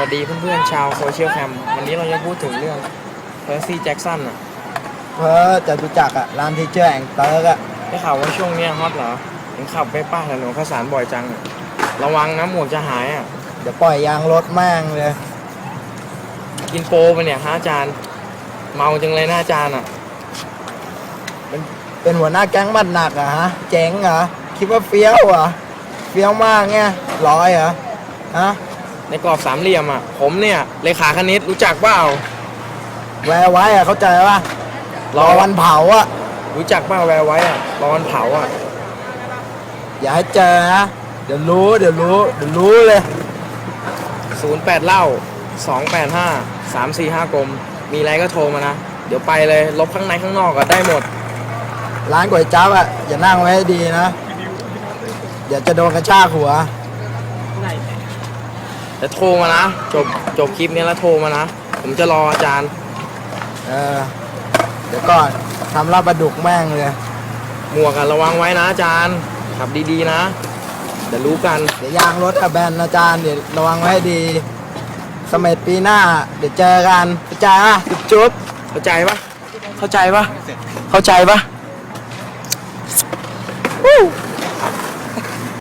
วัสดีเพื่อนๆชาวโซเชียลแคมวันนี้เราจะพูดถึงเรื่องเพอร์ซี่แจ็กสันอะเพราะจะรู้จักอะร้านที่เจอแองเติร์กอะได้ข่าวว่าช่วงเนี้ยฮอตเหรอเห็นขับไปป้าถนนข้าวสารบ่อยจังอะระวังนะหมวกจะหายอะ เดี๋ยวปล่อยยางรถแม่งเลย กินโปรไปเนี่ยฮะอาจารย์ เมาจังเลยนะอาจารย์อะ เป็นหัวหน้าแก๊งบัดหนักอะฮะ เจ๋งเหรอ คิดว่าเฟี้ยวเหรอ เฟี้ยวมากไงร้อยเหรอ ฮะ ในกรอบสามเหลี่ยมอะ ผมเนี่ยเลขาคณิตรู้จักเปล่าแวร์ไว้อะเข้าใจปะรอวันเผาอะรู้จักเปล่าแวร์ไว้อะรอวันเผาอะอย่าให้เจอนะเดี๋ยวรู้เดี๋ยวรู้เดี๋ยวรู้เลยศูนย์แปดเล่าสองแปดห้าสามสี่ห้ากลม มีอะไรก็โทรมานะ เดี๋ยวไปเลยลบข้างในข้างนอกก็ได้หมด ร้านก๋วยจั๊บอะอย่านั่งไว้ให้ดีนะ เดี๋ยวจะโดนกระชากหัว แต่โทรมานะ จบจบคลิปนี้แล้วโทรมานะ ผมจะรออาจารย์ เออ เดี๋ยวก่อนทำลาบปลาดุกแม่งเลย หมวกอะระวังไว้นะอาจารย์ ขับดีๆนะ เดี๋ยวรู้กัน เดี๋ยวยางรถอะแบนอาจารย์เดี๋ยวระวังไว้ให้ดี สมัยปีหน้า เดี๋ยวเจอกันเข้าใจปะจุ๊บจุ๊บเข้าใจปะเข้าใจปะเข้าใจปะ Woo!